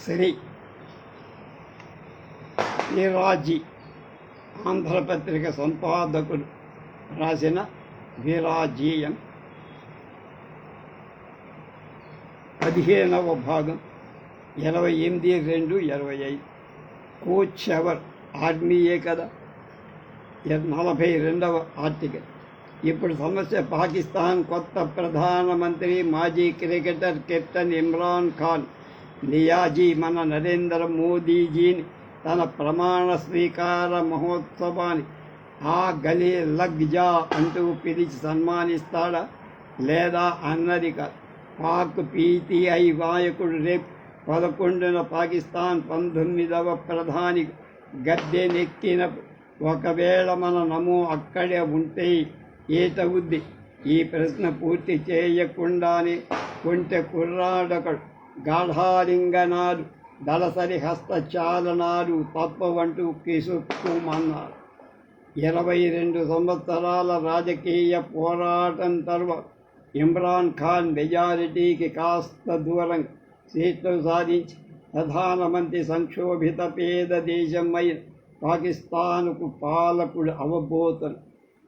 శ్రీ వీరాజీ ఆంధ్రపత్రిక సంపాదకుడు రాసిన వీరాజీయం. పదిహేనవ భాగం ఇరవై ఎనిమిది రెండు ఇరవై ఐదు. కోచ్ ఎవర్ ఆర్మీయే కదా? నలభై రెండవ ఆర్టికల్. ఇప్పుడు సమస్య పాకిస్తాన్ కొత్త ప్రధానమంత్రి మాజీ క్రికెటర్ కెప్టెన్ ఇమ్రాన్ ఖాన్ నియాజీ మన నరేంద్ర మోదీజీని తన ప్రమాణ స్వీకార మహోత్సవాన్ని ఆ గలీ లగ్ జా అంటూ పిలిచి సన్మానిస్తాడా? లేదా అన్నది కాదు పాక్ పీటీఐ నాయకుడు రేపు పదకొండున పాకిస్తాన్ పంతొమ్మిదవ ప్రధాని గద్దెనెక్కిన ఒకవేళ మన నమో అక్కడే ఉంటే ఏటవుద్ది ఈ ప్రశ్న పూర్తి చేయకుండానే కొంటె కుర్రాడొకడు గాఢాలింగనాలు దళసరి హస్తచాలనాలు తప్పవంటూ కిసుక్కుమన్నారు ఇరవై రెండు సంవత్సరాల రాజకీయ పోరాటం తర్వాత ఇమ్రాన్ ఖాన్ మెజారిటీకి కాస్త దూరం సీట్లు సాధించి ప్రధానమంత్రి సంక్షోభిత పేద దేశం అయిన పాకిస్తాన్కు పాలకుడు అవబోతను.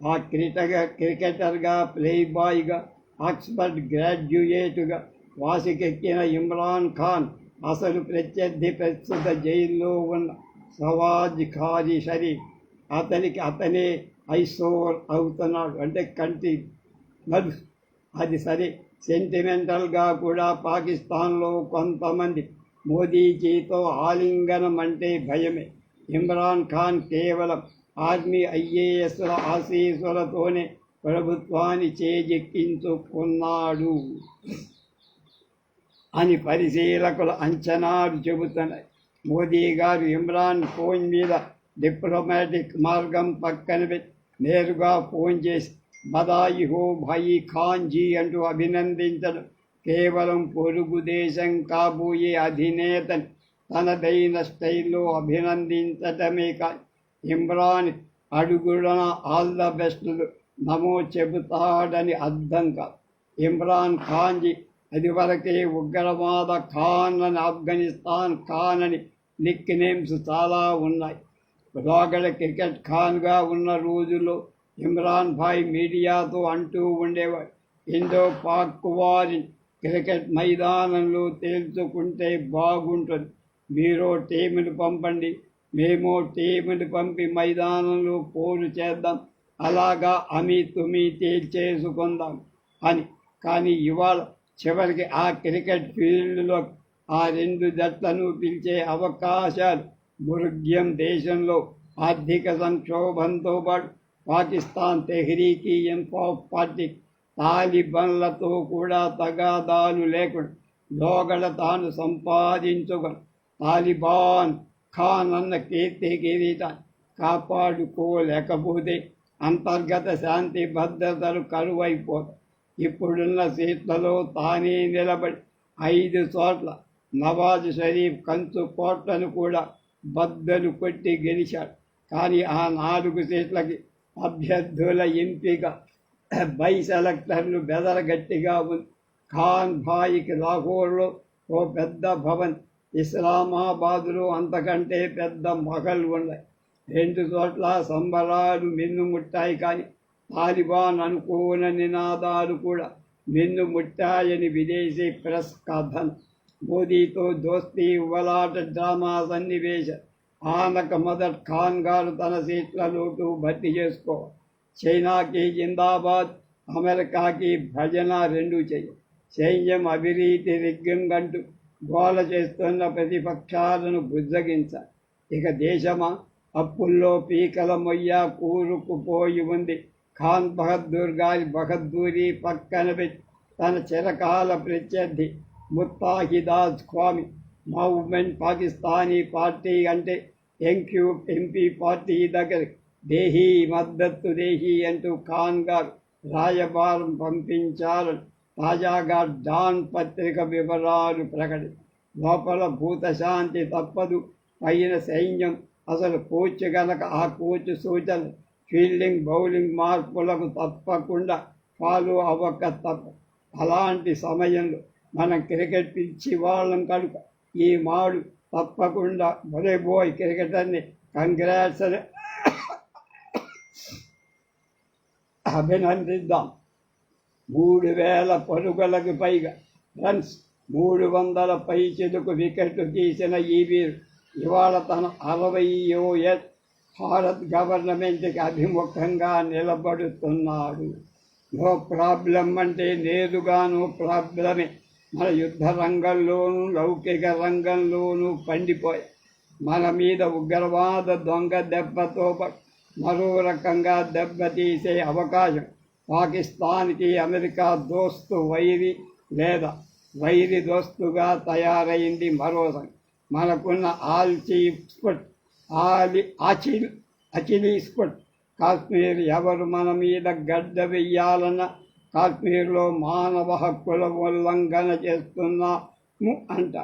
ఆ క్రిటగా క్రికెటర్గా ప్లేబాయ్గా ఆక్స్ఫర్డ్ గ్రాడ్యుయేట్గా వాసికెక్కిన ఇమ్రాన్ ఖాన్ అసలు ప్రత్యర్థి ప్రస్తుత జైల్లో ఉన్న సవాజ్ ఖాజీ షరీఫ్. అతనికి అతనే ఐసోర్ అవుతున్నాడు. అంటే కంటి నడు. అది సరే. సెంటిమెంటల్గా కూడా పాకిస్తాన్లో కొంతమంది మోదీజీతో ఆలింగనం అంటే భయమే. ఇమ్రాన్ ఖాన్ కేవలం ఆర్మీ ఐఏఎస్ల ఆశీసులతోనే ప్రభుత్వాన్ని చేజెక్కించుకున్నాడు. అని పరిశీలకుల అంచనాలు చెబుతున్నాయి మోదీ గారు ఇమ్రాన్ ఫోన్ మీద డిప్లొమాటిక్ మార్గం పక్కన పెట్టి నేరుగా ఫోన్ చేసి బదాయి హో భాయి ఖాన్జీ అంటూ అభినందించడం కేవలం పొరుగు దేశం కాబోయే అధినేతని తనదైన స్టైల్లో అభినందించటమే కాదు ఇమ్రాన్ అడుగుడన ఆల్ ద బెస్ట్లు నమో చెబుతాడని అర్థం కాదు. ఇమ్రాన్ ఖాన్జీ అది వరకే ఉగ్రవాద ఖాన్ అని ఆఫ్ఘనిస్తాన్ ఖాన్ అని నిక్ నేమ్స్ చాలా ఉన్నాయి. లోగడ క్రికెట్ ఖాన్గా ఉన్న రోజుల్లో ఇమ్రాన్ భాయ్ మీడియాతో అంటూ ఉండేవాడు. ఇండో పాక్ వారి క్రికెట్ మైదానంలో తేల్చుకుంటే బాగుంటుంది. మీరు టీముని పంపండి మేము టీముని పంపి మైదానంలో పోరు చేద్దాం. అలాగా అమి తుమి తేల్చేసుకుందాం అని. కానీ ఇవాళ చివరికి ఆ క్రికెట్ ఫీల్డ్లో ఆ రెండు జట్లను పిలిచే అవకాశాలు మురుగ్యం దేశంలో ఆర్థిక సంక్షోభంతో పాటు పాకిస్తాన్ తెహ్రీకి ఇన్ఫాఫ్ పార్టీ తాలిబన్లతో కూడా తగాదాలు లేకుండా లోగడ తాను సంపాదించుకొని తాలిబాన్ ఖాన్ అన్న కీర్తి కిరీటాన్ని కాపాడుకోలేకపోతే అంతర్గత శాంతి భద్రతలు కరువైపోతాయి. ఇప్పుడున్న సీట్లలో తానే నిలబడి ఐదు చోట్ల నవాజ్ షరీఫ్ కంచు కోట్లను కూడా బద్దలు కొట్టి గెలిచాడు. కానీ ఆ నాలుగు సీట్లకి అభ్యర్థుల ఎంపిక బై సెలెక్టర్లు బెదరగట్టిగా ఉంది. ఖాన్ భాయికి లాహోర్లో ఓ పెద్ద భవన్ ఇస్లామాబాదులో అంతకంటే పెద్ద మహల్ ఉన్నాయి. రెండు చోట్ల సంబరాలు మిన్నుముట్టాయి కానీ తాలిబాన్ అనుకోన నినాదాలు కూడా మిన్నుముట్టాయని విదేశీ ప్రెస్ కథన్. మోదీతో దోస్తీ ఉవలాట డ్రామా సన్నివేశ. ఆనక మదర్ ఖాన్ గారు తన సీట్ల లోటు భర్తీ చేసుకో. చైనాకి జిందాబాద్ అమెరికాకి భజన రెండు చెయ్యి. సైన్యం అవిరీతి రిగ్గంగంటూ గోల చేస్తున్న ప్రతిపక్షాలను బుజ్జగించ. ఇక దేశమా? అప్పుల్లో పీకల మొయ్య కూరుకుపోయి ఉంది. ఖాన్ బహద్దూర్ గారి బహద్దూరి పక్కన పెట్టి తన చిరకాల ప్రత్యర్థి ముత్తాహిదాజ్ స్వామి. మూవ్మెంట్ పాకిస్తానీ పార్టీ అంటే ఎంక్యూ ఎంపీ పార్టీ దగ్గర దేహీ మద్దతు దేహీ అంటూ ఖాన్ గారు రాయబారం పంపించారు తాజాగా డాన్ పత్రిక వివరాలు ప్రకటి. లోపల భూతశాంతి తప్పదు. పైన సైన్యం అసలు కోచ్ గనక ఆ కోచ్ సూచన ఫీల్డింగ్ బౌలింగ్ మార్పులకు తప్పకుండా ఫాలో అవ్వక తప్ప అలాంటి సమయంలో మనం క్రికెట్ పిచ్చి వాళ్ళం కనుక ఈ మాడు తప్పకుండా భలే బాయ్ క్రికెటర్ని కంగ్రాట్స్ అభినందిద్దాం. మూడు వేల పరుగులకు పైగా రన్స్ మూడు వందల పై చెదుకు వికెట్లు తీసిన ఈ వీరు ఇవాళ తన అరవయో ఎత్ భారత్ గవర్నమెంట్కి అభిముఖంగా నిలబడుతున్నాడు. నో ప్రాబ్లం అంటే నేరుగానో ప్రాబ్లమే. మన యుద్ధ రంగంలోనూ లౌకిక రంగంలోనూ పండిపోయి మన మీద ఉగ్రవాద దొంగ దెబ్బతో మరో రకంగా దెబ్బతీసే అవకాశం. పాకిస్తాన్కి అమెరికా దోస్తు వైరి లేదా వైరి దోస్తుగా తయారైంది మరో మనకున్న ఆల్చీ ఫుట్ ఆలి అచిల్ అచిలీ కాశ్మీర్ ఎవరు మన మీద గడ్డ వెయ్యాలన్న కాశ్మీర్లో మానవ హక్కుల ఉల్లంఘన చేస్తున్నాము అంట.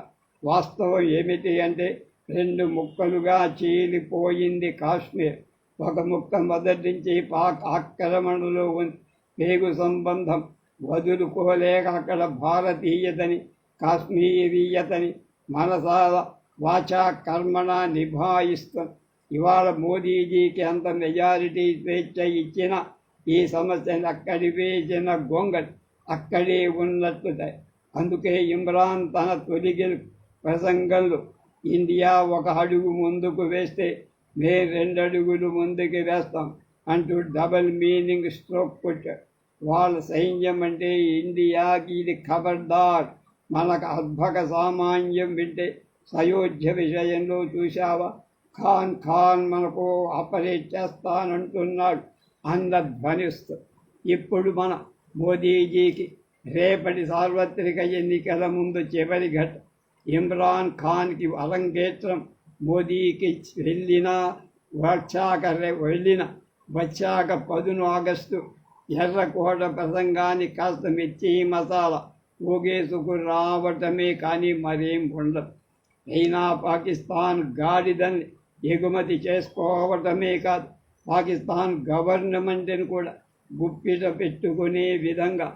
వాస్తవం ఏమిటి అంటే రెండు ముక్కలుగా చీలిపోయింది కాశ్మీర్. ఒక ముక్క మొదటి నుంచి పాక్ ఆక్రమణలో ఉంది పేగు సంబంధం వదులుకోలేక అక్కడ భారతీయతని కాశ్మీరీయతని మనసాల వాచా కర్మణ నిభాయిస్తుంది ఇవాళ మోదీజీకి అంత మెజారిటీ స్వేచ్ఛ ఇచ్చిన ఈ సమస్యను అక్కడి వేసిన గొంగట్ అక్కడే ఉన్నట్లు అందుకే ఇమ్రాన్ తన తొలిగి ప్రసంగంలో ఇండియా ఒక అడుగు ముందుకు వేస్తే మే రెండు అడుగులు ముందుకు వేస్తాం అంటూ డబల్ మీనింగ్ స్ట్రోక్ కొట్టాడు. వాళ్ళ సైన్యం అంటే ఇండియాకి ఇది ఖబర్దార్. మనకు అద్భుత సామాన్యం వింటే సయోధ్య విషయంలో చూశావా? ఖాన్ ఖాన్ మనకు ఆపరేట్ చేస్తానంటున్నాడు అందధ్వనిస్తూ ఇప్పుడు మన మోదీజీకి రేపటి సార్వత్రిక ఎన్నికల ముందు చివరి ఘట ఇమ్రాన్ ఖాన్కి అలంకేత్రం మోదీకి వెళ్ళిన వచ్చాక రే వెళ్ళిన వచ్చాక పదును ఆగస్టు ఎర్రకోట ప్రసంగాన్ని కాస్త మిర్చి మసాలా ఊగేసుకు రావటమే కానీ మరేం ఉండదు. అయినా పాకిస్తాన్ గాడిదని ఎగుమతి చేసుకోవటమే కాదు పాకిస్తాన్ గవర్నమెంట్ని కూడా గుప్పిట పెట్టుకునే విధంగా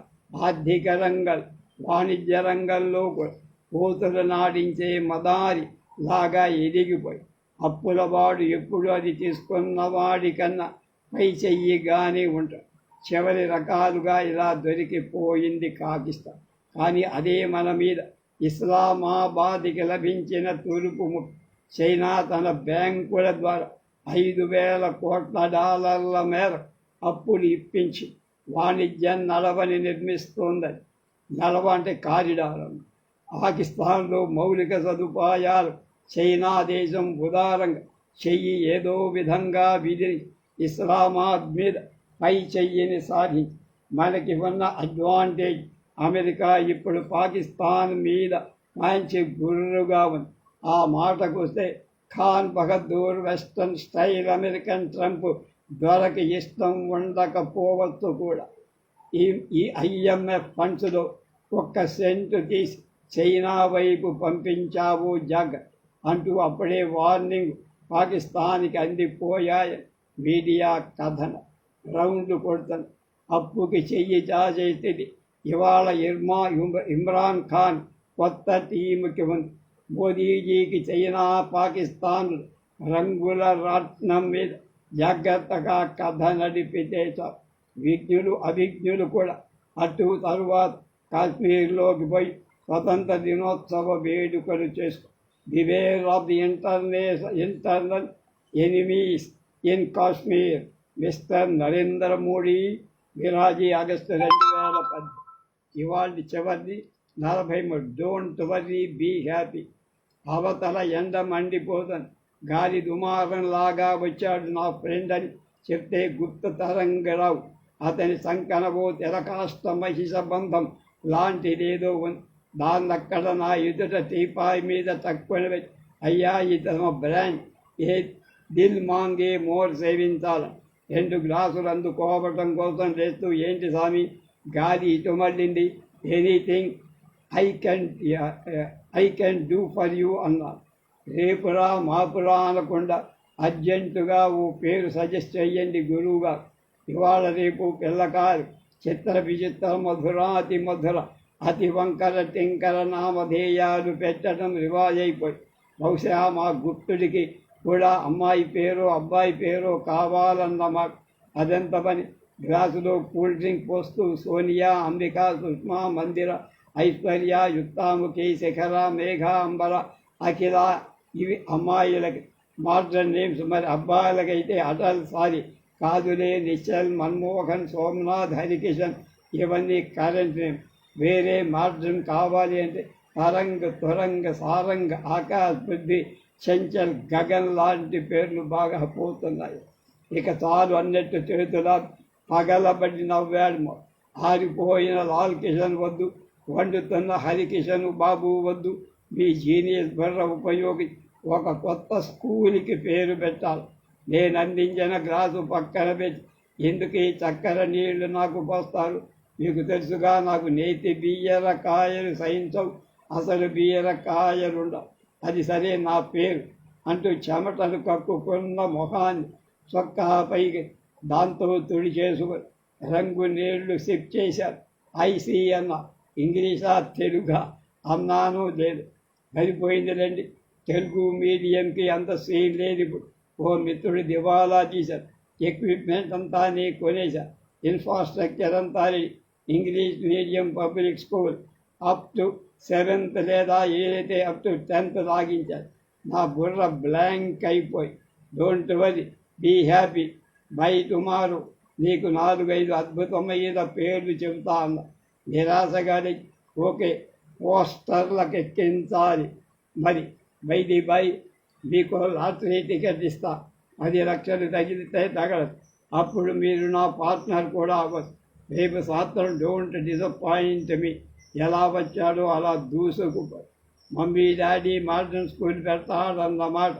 ఆర్థిక రంగం వాణిజ్య రంగంలో కూడా కోతులు నాడించే మదారి లాగా ఎదిగిపోయి అప్పులవాడు ఎప్పుడు అది తీసుకున్న వాడికన్నా పై చెయ్యిగానే ఉంటాడు. చివరి రకాలుగా ఇలా దొరికిపోయింది పాకిస్తాన్. కానీ అదే మన మీద ఇస్లామాబాద్కి లభించిన తూర్పు ముఖ చైనా తన బ్యాంకుల ద్వారా ఐదు వేల కోట్ల డాలర్ల మేర అప్పులు ఇప్పించి వాణిజ్యం నడవని నిర్మిస్తోందని నడవ అంటే కారిడార్. పాకిస్తాన్లో మౌలిక సదుపాయాలు చైనా దేశం ఉదారంగా చెయ్యి ఏదో విధంగా విధిని ఇస్లామాబాద్ మీద పై చెయ్యిని సాధించి మనకి ఉన్న అడ్వాంటేజ్ అమెరికా ఇప్పుడు పాకిస్తాన్ మీద మంచి గుర్రుగా ఉంది. ఆ మాటకు వస్తే Khan Bahadur western style American Trump దొరకి ఇష్టం ఉండకపోవచ్చు కూడా. ఈ ఈ ఐఎంఎఫ్ ఫండ్స్లో ఒక్క సెంటు తీసి చైనా వైపు పంపించావు జగ్ అంటూ అప్పుడే వార్నింగ్ పాకిస్తాన్కి అందిపోయాయి మీడియా కథన. రౌండ్ కొడుతుంది అప్పుకి చెయ్యి చాచే ఇవాళ ఇర్మా ఇమ్రాన్ ఖాన్ కొత్త టీముకి మోదీజీకి చైనా పాకిస్తాన్ రంగుల రత్నం మీద జాగ్రత్తగా కథ నడిపితే విజ్ఞులు అభిజ్ఞులు కూడా అటు తరువాత కాశ్మీర్లోకి పోయి స్వతంత్ర దినోత్సవ వేడుకలు చేస్తూ దివేర్ of the international internal enemies in Kashmir. Mister Narendra Modi విరాజీ August రెండు ఇవాళ చివరిది నలభై మూడు. డోంట్ వరీ బీ హ్యాపీ అవతల ఎండ మండిపోతుంది. గాలి దుమారంలాగా వచ్చాడు నా ఫ్రెండ్ అని చెప్తే గుప్త తరంగరావు అతని సంకనవో తెరకాష్ట మహిష బంధం లాంటిదేదో ఉంది. దాన్నక్కడ నా ఎదుట టీపాయి మీద తక్కువ అయ్యా ఇతను బ్రాండ్. ఏ దిల్ మాంగే మోర్ సేవించాలి. రెండు గ్లాసులు అందుకోవటం కోసం చేస్తూ ఏంటి స్వామి గాలి ఇటు మళ్ళింది anything I can I can do for you అన్నారు రేపురా మాపురా అనకుండా అర్జెంటుగా ఓ పేరు సజెస్ట్ చెయ్యండి గురువుగా. ఇవాళ రేపు పిల్లకారు చిత్ర విచిత్ర మధురాతి మధుర అతి వంకర టింకర నామధేయాలు పెట్టడం రివాజ్ అయిపోయి. బహుశా మా గుప్తుడికి కూడా అమ్మాయి పేరు అబ్బాయి పేరు కావాలన్నమాట అదెంత పని. గ్లాసులో కూల్ డ్రింక్ పోస్తూ సోనియా అంబిక సుష్మా మందిర ఐశ్వర్య యుక్తాముఖి శిఖర మేఘ అంబర అఖిల ఇవి అమ్మాయిలకి మోడ్రన్ నేమ్స్ మరి అబ్బాయిలకైతే అటల్ సారీ. కాదులే నిశ్చల్ మన్మోహన్ సోమనాథ్ హరికిషన్ ఇవన్నీ కరెంట్ నేమ్. వేరే మోడ్రన్ కావాలి అంటే తరంగ్ తురంగ్ సారంగ్ ఆకాశ బుద్ధి చంచల్ గగన్ లాంటి పేర్లు బాగా పోతున్నాయి. ఇక చాలు అన్నట్టు చేతుల పగలబడి నవ్వాడు ఆరిపోయిన లాల్ కిషన్ వద్దు వండుతున్న హరికిషన్ బాబు వద్దు. మీ జీనియస్ బుర్ర ఉపయోగి ఒక కొత్త స్కూల్కి పేరు పెట్టాలి. నేను అందించిన గ్లాసు పక్కన పెట్టి ఎందుకు ఈ చక్కెర నీళ్ళు నాకు పోస్తారు? మీకు తెలుసుగా నాకు నేతి బియ్యర కాయలు సహించవు. అసలు బియ్యర కాయలుండవు అది సరే నా పేరు అంటూ చెమటలు కక్కుకున్న మొహాన్ని చొక్కా దాంతో తుడి చేసుకొని రంగు నీళ్ళు సిప్ చేశారు. ఐసీ అన్న ఇంగ్లీషా తెలుగా అన్నాను లేదు. సరిపోయిందిలేండి. తెలుగు మీడియంకి అంత సీన్ లేదు ఇప్పుడు. ఓ మిత్రుడు దివాలా తీశారు. ఎక్విప్మెంట్ అంతా నీ కొనేశారు. ఇన్ఫ్రాస్ట్రక్చర్ అంతా ready. English medium public school. Up to seventh లేదా ఏదైతే అప్ టు టెన్త్ లాగించారు. నా బుర్ర బ్లాంక్ అయిపోయి. Don't worry be happy by tomorrow నీకు నాలుగైదు అద్భుతమైన పేర్లు చెబుతా అన్న గారి ఓకే పోస్టర్లకు ఎక్కించాలి మరి బైది బై మీకు లాటరీ టికెట్ ఇస్తా. పది లక్షలు తగిలితే తగలదు. అప్పుడు మీరు నా పార్ట్నర్ కూడా అవ్వచ్చు రేపు సాత్రం డోంట్ డిసప్పాయింట్ మీ. ఎలా వచ్చాడో అలా దూసుకుపో. మమ్మీ డాడీ మోడర్న్ స్కూల్ పెడతాడన్నమాట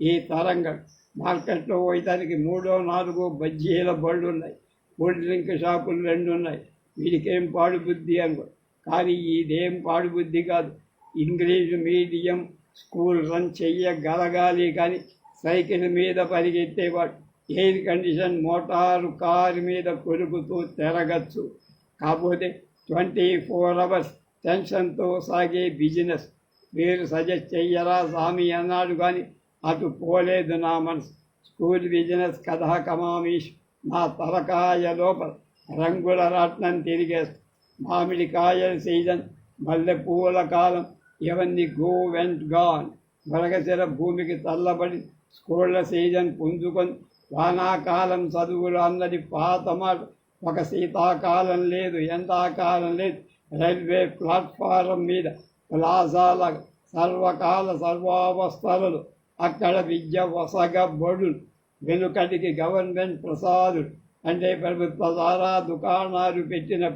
ఈ తరంగం. మార్కెట్లో పోయటానికి మూడో నాలుగో బజ్జీల బళ్ళు ఉన్నాయి కూల్ డ్రింక్ షాపులు రెండు ఉన్నాయి వీడికేం పాడు బుద్ధి అనుకో కానీ ఇదేం పాడు బుద్ధి కాదు. ఇంగ్లీష్ మీడియం స్కూల్ రన్ చెయ్యగలగాలి కానీ సైకిల్ మీద పరిగెత్తేవాడు. ఎయిర్ కండిషన్ మోటారు కారు మీద కొరుకుతూ తిరగచ్చు. కాకపోతే ట్వంటీ ఫోర్ అవర్స్ టెన్షన్తో సాగే బిజినెస్. మీరు సజెస్ట్ చెయ్యరా స్వామి అన్నాడు కానీ అటు పోలేదు నా మనసు స్కూల్ బిజినెస్ కథ కమామీష్ నా తలకాయ లోపల రంగుల రాట్నం తిరిగేస్తూ మామిడికాయల సీజన్ మల్లె పూల కాలం ఇవన్నీ గో వెంట్ గాన్ మరగసిర భూమికి తల్లబడి స్కూళ్ళ సీజన్ పుంజుకొని వానాకాలం చదువులు అన్నది పాత మాట ఒక శీతాకాలం లేదు ఎండాకాలం లేదు రైల్వే ప్లాట్ఫారం మీద ప్లాజాల సర్వకాల సర్వావస్థలలో అక్కడ విద్య వసగబడులు వెనుకటికి గవర్నమెంట్ ప్రసాదు అంటే ప్రభుత్వ ద్వారా దుకాణాలు పెట్టిన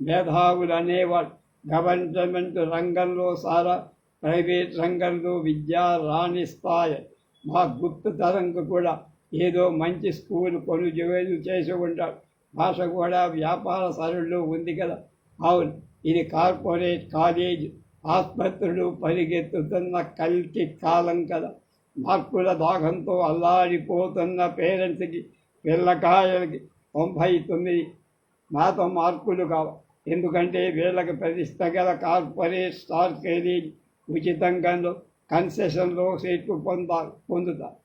మేధావులు అనేవాడు గవర్నమెంట్ రంగంలో సారా ప్రైవేట్ రంగంలో విద్య రాణిస్తాయి. మా గుర్తు తరంకు కూడా ఏదో మంచి స్కూల్ కొనుగోలు చేసి ఉంటాడు. భాష కూడా వ్యాపార సరుల్లో ఉంది కదా. అవును ఇది కార్పొరేట్ కాలేజ్. ఆసుపత్రులు పరిగెత్తుతున్న కల్కి కాలం కదా. మార్పుల దాహంతో అల్లాడిపోతున్న పేరెంట్స్కి పిల్లకాయలకి తొంభై తొమ్మిది మాతో మార్కులు కావు ఎందుకంటే వీళ్ళకి ప్రతిష్ట గల కార్పొరేట్ స్టార్ కేరీజ్ ఉచితంగా కన్సెషన్లో సీట్లు పొందాలి పొందుతారు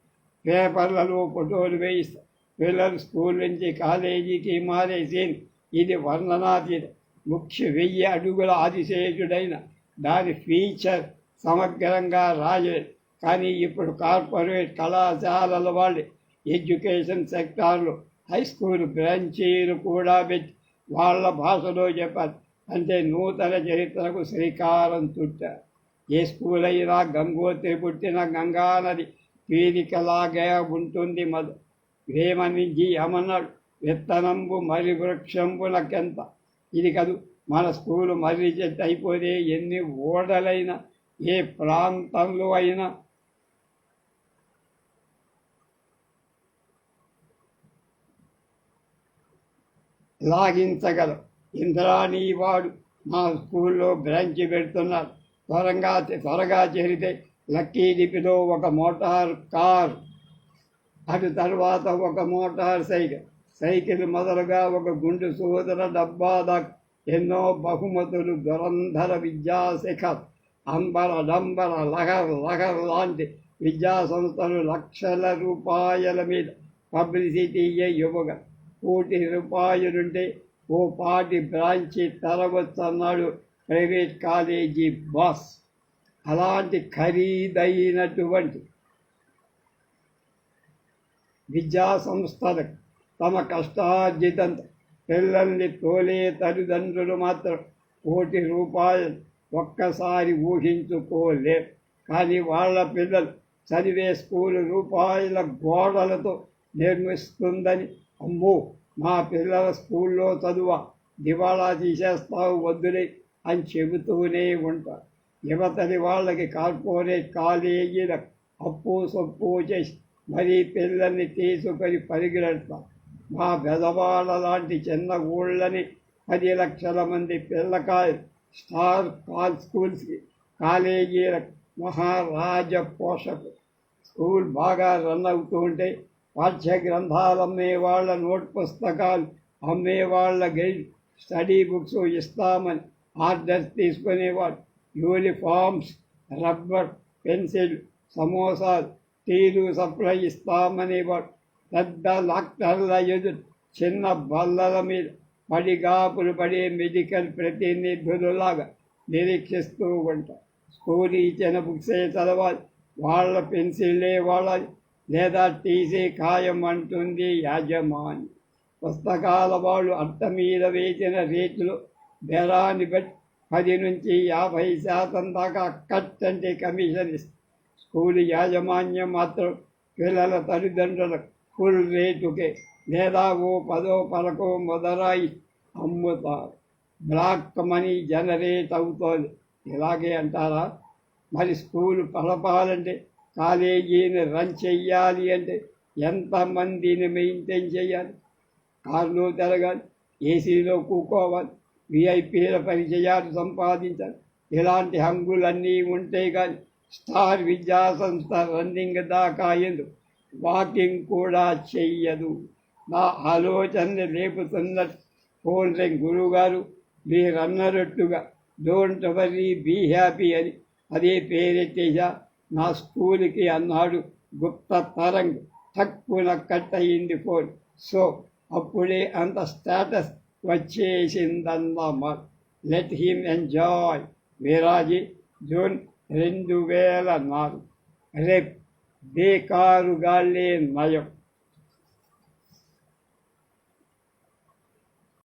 పేపర్లలో ఫోటోలు వేయిస్తారు పిల్లలు స్కూల్ నుంచి కాలేజీకి మారేసి ఇది వర్ణనాతీత. ముఖ్య వెయ్యి అడుగుల ఆదిశేషుడైన దాని ఫీచర్ సమగ్రంగా రాజలేదు కానీ ఇప్పుడు కార్పొరేట్ కళాశాలల వాళ్ళు ఎడ్యుకేషన్ సెక్టార్లు హై స్కూల్ బ్రాంచీలు కూడా పెట్టి వాళ్ళ భాషలో చెప్పారు అంటే నూతన చరిత్రకు శ్రీకారం చుట్టారు. ఏ స్కూల్ అయినా గంగోత్రి పుట్టిన గంగానది పీలికలాగే ఉంటుంది మధు. వేమనించి అమన్నాడు విత్తనంబు మరి వృక్షంబులకెంత ఇది కదు మన స్కూలు మర్రి చెట్టు అయిపోతే ఎన్ని ఓడలైనా ఏ ప్రాంతంలో అయినా లాగించగలం ఇంద్రాణి వాడు మా స్కూల్లో బ్రాంచ్ పెడుతున్నారు త్వరగా త్వరగా చేరితే లక్కీ డిపిలో ఒక మోటార్ కార్ అటు తర్వాత ఒక మోటార్ సైకిల్. సైకిల్ మొదలుగా ఒక గుండు సోదర డబ్బా దాకా ఎన్నో బహుమతులు దురంధర విద్యాశిఖర్. అంబర డంబర లహర్ లహర్ లాంటి విద్యా సంస్థలు లక్షల రూపాయల మీద పబ్లిసిటీ యువగా కోటి రూపాయలుంటే ఓ పాటి బ్రాంచి తరవచ్చన్నాడు ప్రైవేట్ కాలేజీ బాస్. అలాంటి ఖరీదైనటువంటి విద్యా సంస్థలకు తమ కష్టార్జితం పిల్లల్ని తోలే తల్లిదండ్రులు మాత్రం కోటి రూపాయలు ఒక్కసారి ఊహించుకోలేరు కానీ వాళ్ళ పిల్లలు చదివే స్కూలు రూపాయల గోడలతో నిర్మిస్తుందని అమ్మో మా పిల్లల స్కూల్లో చదువ దివాళా తీసేస్తావు వద్దులే అని చెబుతూనే ఉంటారు యువతని వాళ్ళకి కార్పొరేట్ కాలేజీల అప్పు సొప్పు చేసి మరీ పిల్లల్ని తీసుకొని పరిగెడతా మా బెదవాళ్ళ లాంటి చిన్న ఊళ్ళని పది లక్షల మంది పిల్లకాయ స్టార్ కాల్ స్కూల్స్కి కాలేజీల మహారాజ పోషకు. స్కూల్ బాగా రన్ అవుతూ ఉంటే పాఠ్య గ్రంథాలు అమ్మే వాళ్ళ నోట్ పుస్తకాలు అమ్మే వాళ్ళ గైడ్ స్టడీ బుక్స్ ఇస్తామని ఆర్డర్స్ తీసుకునేవాడు యూనిఫామ్స్ రబ్బర్ పెన్సిల్ సమోసాలు టీలు సప్లై ఇస్తామనేవాడు పెద్ద డాక్టర్ల ఎదురు చిన్న బల్లల మీద పడిగాపులు పడే మెడికల్ ప్రతినిధులలాగా నిరీక్షిస్తూ ఉంటారు. స్కూల్ ఇచ్చిన బుక్సే చదవాలి వాళ్ళ పెన్సిల్లే వాళ్ళ లేదా టీసీ ఖాయం అంటుంది యాజమాని. పుస్తకాల వాళ్ళు అట్ట మీద వేసిన రేట్లు బెరాన్ని బట్టి పది నుంచి యాభై శాతం దాకా కట్ అంటే కమిషన్ ఇస్తుంది స్కూల్ యాజమాన్యం మాత్రం పిల్లల తల్లిదండ్రులకు ఫుల్ రేటుకే లేదా ఓ పదో పలకో మొదలై అమ్ముతారు. బ్లాక్ మనీ జనరేట్ అవుతుంది. ఇలాగే అంటారా? మరి స్కూల్ పలపాలంటే కాలేజీని రన్ చెయ్యాలి అంటే ఎంతమందిని మెయింటైన్ చేయాలి? కార్లో తిరగాలి ఏసీలో కూకోవాలి విఐపీల పరిచయాలు సంపాదించాలి. ఇలాంటి హంగులన్నీ ఉంటే కానీ స్టార్ విద్యా సంస్థ రన్నింగ్ దాకా ఎందుకు? వాకింగ్ కూడా చెయ్యదు. నా ఆలోచనని లేపుతున్న ఫోన్ రింగ్ గురువుగారు మీరన్నరట్టుగా డోంట్ వరీ బీ హ్యాపీ అని అదే పేరెట్టేశా నా స్కూల్కి అన్నాడు గుప్త తరంగ్. తక్కువ కట్ అయింది ఫోన్. సో అప్పుడే అంత status వచ్చేసిందన్నమాట. Let him enjoy. Viraji June రెండు వేల నాలుగు. రేపు బేకారు గాళ్ళే నయం.